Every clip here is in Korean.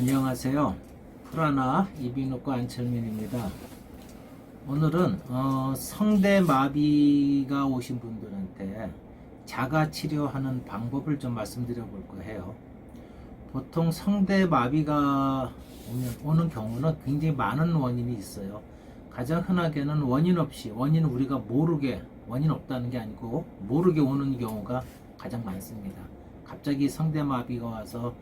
안녕하세요. 프라나 이비인후과 안철민입니다. 오늘은 어, 성대마비가 오신 분들한테 자가 치료하는 방법을 좀 말씀드려 볼 거예요. 보통 성대마비가 오면, 오는 경우는 굉장히 많은 원인이 있어요. 가장 흔하게는 원인 없이 원인은 우리가 모르게 원인 없다는 게 아니고 모르게 오는 경우가 가장 많습니다. 갑자기 성대마비가 와서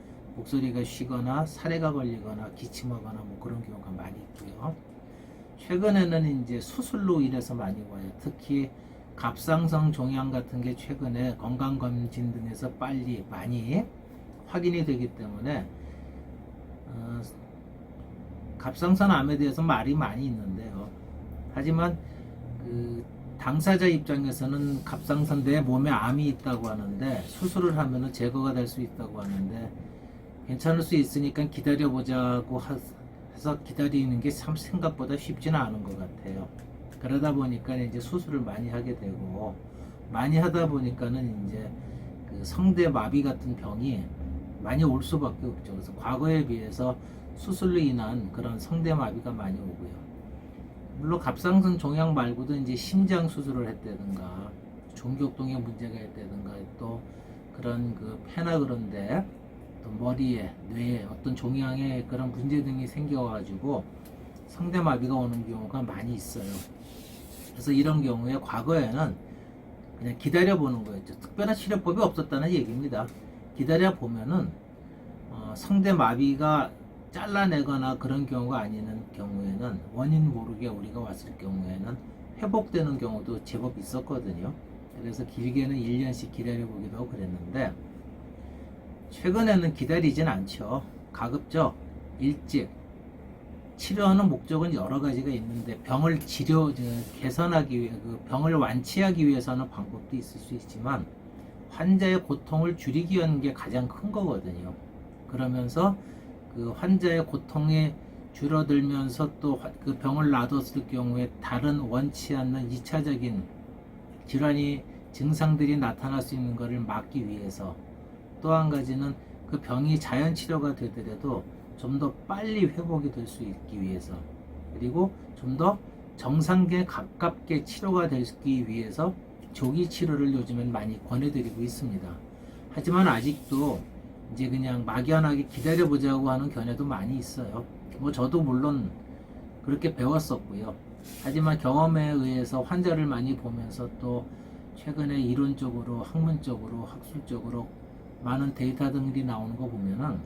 목소리가 쉬거나 사례가 걸리거나 기침하거나 뭐 그런 경우가 많이 있고요. 최근에는 이제 수술로 인해서 많이 와요. 특히 갑상선 종양 같은 게 최근에 건강검진 등에서 빨리 많이 확인이 되기 때문에 어, 갑상선 암에 대해서 말이 많이 있는데요. 하지만 그 당사자 입장에서는 갑상선 내 몸에 암이 있다고 하는데 수술을 하면은 제거가 될 수 있다고 하는데 괜찮을 수 있으니까 기다려보자고 하- 해서 기다리는 게 참 생각보다 쉽지는 않은 것 같아요. 그러다 보니까 이제 수술을 많이 하게 되고 많이 하다 보니까는 이제 그 성대 마비 같은 병이 많이 올 수밖에 없죠. 그래서 과거에 비해서 수술로 인한 그런 성대 마비가 많이 오고요. 물론 갑상선 종양 말고도 이제 심장 수술을 했다든가 종격동에 문제가 있다든가 또 그런 그 폐나 그런데 또 머리에 뇌에 어떤 종양에 그런 문제 등이 생겨가지고 성대마비가 오는 경우가 많이 있어요. 그래서 이런 경우에 과거에는 그냥 기다려 보는 거였죠. 특별한 치료법이 없었다는 얘기입니다. 기다려 보면은 어, 성대마비가 잘라내거나 그런 경우가 아니는 경우에는 원인 모르게 우리가 왔을 경우에는 회복되는 경우도 제법 있었거든요. 그래서 길게는 1년씩 기다려보기도 그랬는데 최근에는 기다리진 않죠. 가급적 일찍 치료하는 목적은 여러 가지가 있는데 병을 치료 저, 개선하기 위해 그 병을 완치하기 위해서는 방법도 있을 수 있지만 환자의 고통을 줄이기 위한 게 가장 큰 거거든요. 그러면서 그 환자의 고통이 줄어들면서 또 그 병을 놔뒀을 경우에 다른 원치 않는 2차적인 질환이 증상들이 나타날 수 있는 것을 막기 위해서 또 한 가지는 그 병이 자연 치료가 되더라도 좀 더 빨리 회복이 될 수 있기 위해서 그리고 좀 더 정상계에 가깝게 치료가 되기 위해서 조기 치료를 요즘엔 많이 권해드리고 있습니다. 하지만 아직도 이제 그냥 막연하게 기다려보자고 하는 견해도 많이 있어요. 뭐 저도 물론 그렇게 배웠었고요. 하지만 경험에 의해서 환자를 많이 보면서 또 최근에 이론적으로 학문적으로 학술적으로 많은 데이터 등들이 나오는 거 보면은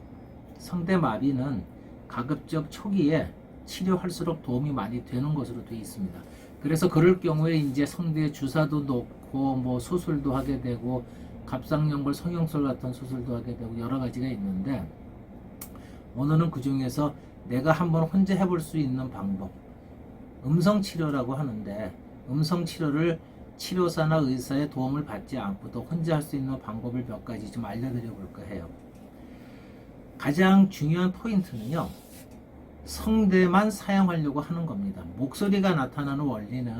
성대마비는 가급적 초기에 치료할수록 도움이 많이 되는 것으로 되어 있습니다. 그래서 그럴 경우에 이제 성대 주사도 놓고 뭐 수술도 하게 되고 갑상연골 성형술 같은 수술도 하게 되고 여러 가지가 있는데 오늘은 그 중에서 내가 한번 혼자 해볼 수 있는 방법 음성 치료라고 하는데 음성 치료를 치료사나 의사의 도움을 받지 않고도 혼자 할 수 있는 방법을 몇 가지 좀 알려드려 볼까 해요. 가장 중요한 포인트는요. 성대만 사용하려고 하는 겁니다. 목소리가 나타나는 원리는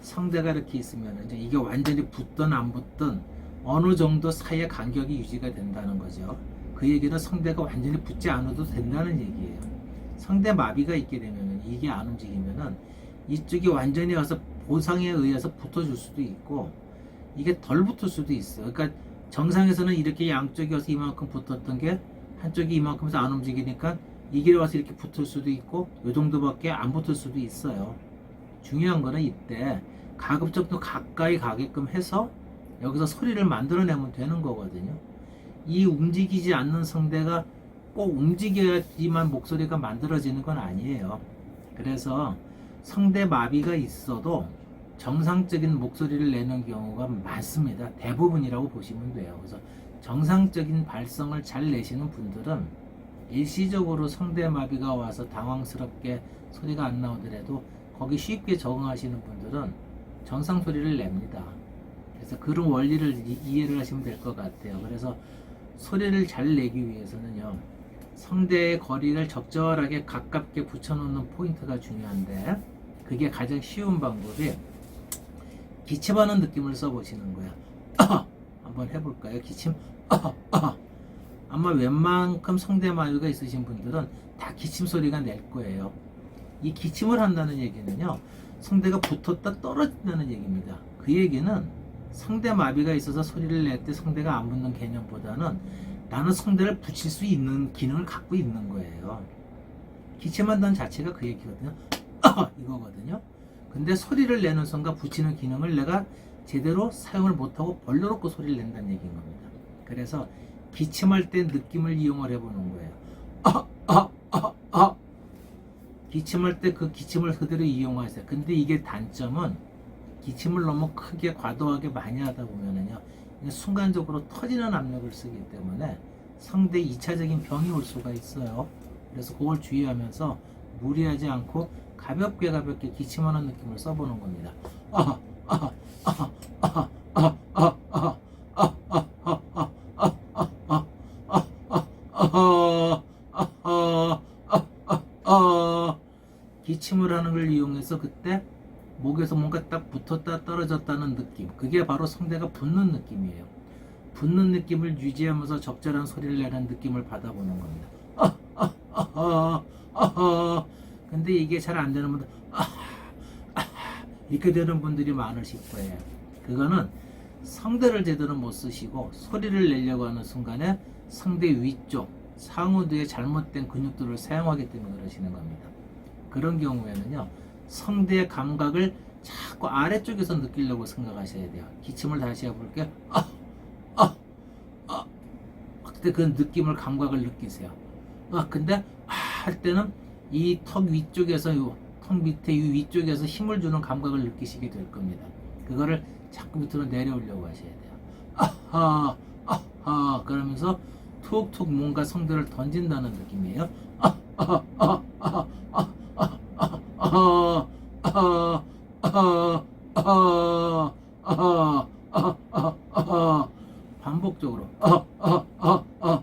성대가 이렇게 있으면 이게 완전히 붙든 안 붙든 어느 정도 사이의 간격이 유지가 된다는 거죠. 그 얘기는 성대가 완전히 붙지 않아도 된다는 얘기예요. 성대 마비가 있게 되면 이게 안 움직이면은 이쪽이 완전히 와서 보상에 의해서 붙어줄 수도 있고 이게 덜 붙을 수도 있어요. 그러니까 정상에서는 이렇게 양쪽이 와서 이만큼 붙었던 게 한쪽이 이만큼에서 안 움직이니까 이 길에 와서 이렇게 붙을 수도 있고 이 정도밖에 안 붙을 수도 있어요. 중요한 거는 이때 가급적 더 가까이 가게끔 해서 여기서 소리를 만들어내면 되는 거거든요. 이 움직이지 않는 성대가 꼭 움직여야지만 목소리가 만들어지는 건 아니에요. 그래서 성대 마비가 있어도 정상적인 목소리를 내는 경우가 많습니다. 대부분이라고 보시면 돼요. 그래서 정상적인 발성을 잘 내시는 분들은 일시적으로 성대 마비가 와서 당황스럽게 소리가 안 나오더라도 거기 쉽게 적응하시는 분들은 정상 소리를 냅니다. 그래서 그런 원리를 이- 이해를 하시면 될 것 같아요. 그래서 소리를 잘 내기 위해서는요. 성대의 거리를 적절하게 가깝게 붙여놓는 포인트가 중요한데 그게 가장 쉬운 방법이 기침하는 느낌을 써보시는 거야. 한번 해볼까요? 기침. 아마 웬만큼 성대마비가 있으신 분들은 다 기침 소리가 낼 거예요. 이 기침을 한다는 얘기는요, 성대가 붙었다 떨어진다는 얘기입니다. 그 얘기는 성대마비가 있어서 소리를 낼 때 성대가 안 붙는 개념보다는 나는 성대를 붙일 수 있는 기능을 갖고 있는 거예요. 기침한다는 자체가 그 얘기거든요. 이거거든요. 근데 소리를 내는 순간 붙이는 기능을 내가 제대로 사용을 못하고 벌려놓고 소리를 낸다는 얘기인 겁니다. 그래서 기침할 때 느낌을 이용을 해보는 거예요. 아, 아, 아, 아. 기침할 때 그 기침을 그대로 이용하세요. 근데 이게 단점은 기침을 너무 크게 과도하게 많이 하다 보면은요, 순간적으로 터지는 압력을 쓰기 때문에 상대 2차적인 병이 올 수가 있어요. 그래서 그걸 주의하면서 무리하지 않고 가볍게 가볍게 기침하는 느낌을 써보는 겁니다. 기침을 하는 걸 이용해서 그때 목에서 뭔가 딱 붙었다 떨어졌다는 느낌. 그게 바로 성대가 붙는 느낌이에요. 붙는 느낌을 유지하면서 적절한 소리를 내는 느낌을 받아보는 겁니다. 아, 아, 아, 아, 아, 아. 근데 이게 잘 안 되는 분들 아, 아, 이렇게 되는 분들이 많으실 거예요. 그거는 성대를 제대로 못 쓰시고 소리를 내려고 하는 순간에 성대 위쪽 상우두의 잘못된 근육들을 사용하기 때문에 그러시는 겁니다. 그런 경우에는요 성대 감각을 자꾸 아래쪽에서 느끼려고 생각하셔야 돼요. 기침을 다시 해볼게요. 아, 아, 아. 그때 그 느낌을 감각을 느끼세요. 아 근데 아, 할 때는 이 턱 위쪽에서 요, 턱 밑에 이 위쪽에서 힘을 주는 감각을 느끼시게 될 겁니다 그거를 자꾸 밑으로 내려오려고 하셔야 돼요 아하 아하 그러면서 툭툭 뭔가 성대를 던진다는 느낌이에요 아하 아하 아하 아하 아하 아하 아하 아하 아하 아하 아하 반복적으로 아아아아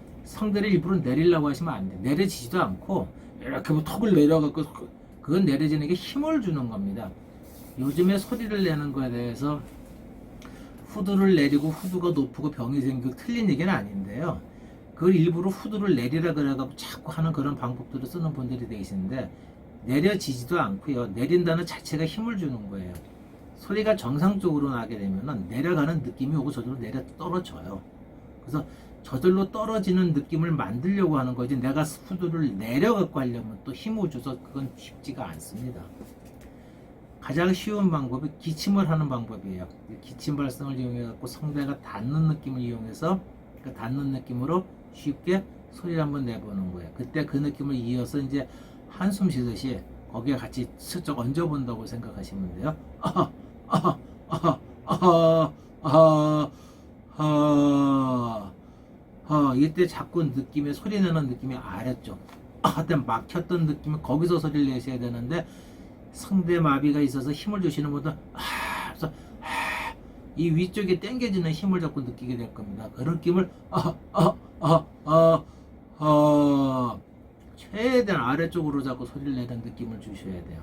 성대를 일부러 내리려고 하시면 안 돼. 내려지지도 않고 이렇게 뭐 턱을 내려갖고 그- 그건 내려지는 게 힘을 주는 겁니다. 요즘에 소리를 내는 거에 대해서 후두를 내리고 후두가 높고 병이 생기고 틀린 얘기는 아닌데요. 그걸 일부러 후두를 내리라 그래갖고 자꾸 하는 그런 방법들을 쓰는 분들이 계시는데 내려지지도 않고요. 내린다는 자체가 힘을 주는 거예요. 소리가 정상적으로 나게 되면은 내려가는 느낌이 오고 저절로 내려 떨어져요. 그래서 저절로 떨어지는 느낌을 만들려고 하는 거지 내가 후두를 내려갖고 하려면 또 힘을 줘서 그건 쉽지가 않습니다. 가장 쉬운 방법이 기침을 하는 방법이에요. 기침 발성을 이용해 갖고 성대가 닿는 느낌을 이용해서 그 닿는 느낌으로 쉽게 소리를 한번 내보는 거예요. 그때 그 느낌을 이어서 이제 한숨 쉬듯이 거기에 같이 슬쩍 얹어본다고 생각하시면 돼요. 아하, 아하, 아하, 아하, 아하, 아하, 아하. 이때 자꾸 느낌이 소리 내는 느낌이 아래쪽. 하여튼 막혔던 느낌이 거기서 소리를 내셔야 되는데 성대 마비가 있어서 힘을 주시는 분들 아, 그래서 아, 이 위쪽에 당겨지는 힘을 자꾸 느끼게 될 겁니다. 그 느낌을 아, 아, 아, 아, 아, 최대한 아래쪽으로 자꾸 소리를 내는 느낌을 주셔야 돼요.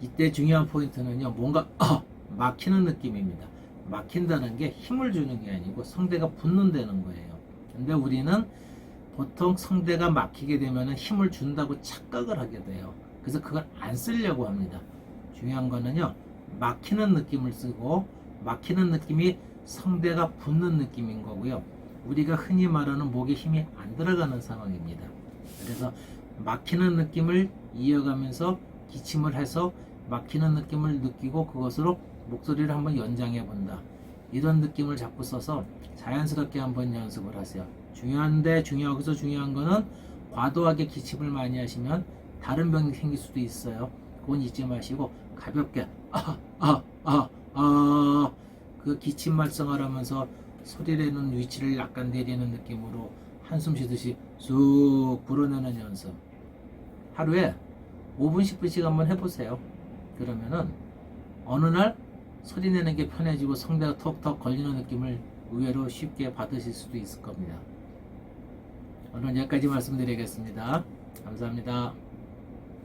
이때 중요한 포인트는요, 뭔가 아, 막히는 느낌입니다. 막힌다는 게 힘을 주는 게 아니고 성대가 붙는다는 거예요. 근데 우리는 보통 성대가 막히게 되면 힘을 준다고 착각을 하게 돼요. 그래서 그걸 안 쓰려고 합니다. 중요한 거는요, 막히는 느낌을 쓰고, 막히는 느낌이 성대가 붙는 느낌인 거고요. 우리가 흔히 말하는 목에 힘이 안 들어가는 상황입니다. 그래서 막히는 느낌을 이어가면서 기침을 해서 막히는 느낌을 느끼고 그것으로 목소리를 한번 연장해 본다. 이런 느낌을 자꾸 써서 자연스럽게 한번 연습을 하세요. 중요한데 중요하고서 중요한 거는 과도하게 기침을 많이 하시면 다른 병이 생길 수도 있어요. 그건 잊지 마시고 가볍게 아 아 아 아 그 기침 발성을 하면서 소리 내는 위치를 약간 내리는 느낌으로 한숨 쉬듯이 쑥 불어내는 연습 하루에 5분 10분씩 한번 해보세요 그러면은 어느 날 소리 내는 게 편해지고 성대가 턱턱 걸리는 느낌을 의외로 쉽게 받으실 수도 있을 겁니다. 오늘 여기까지 말씀드리겠습니다. 감사합니다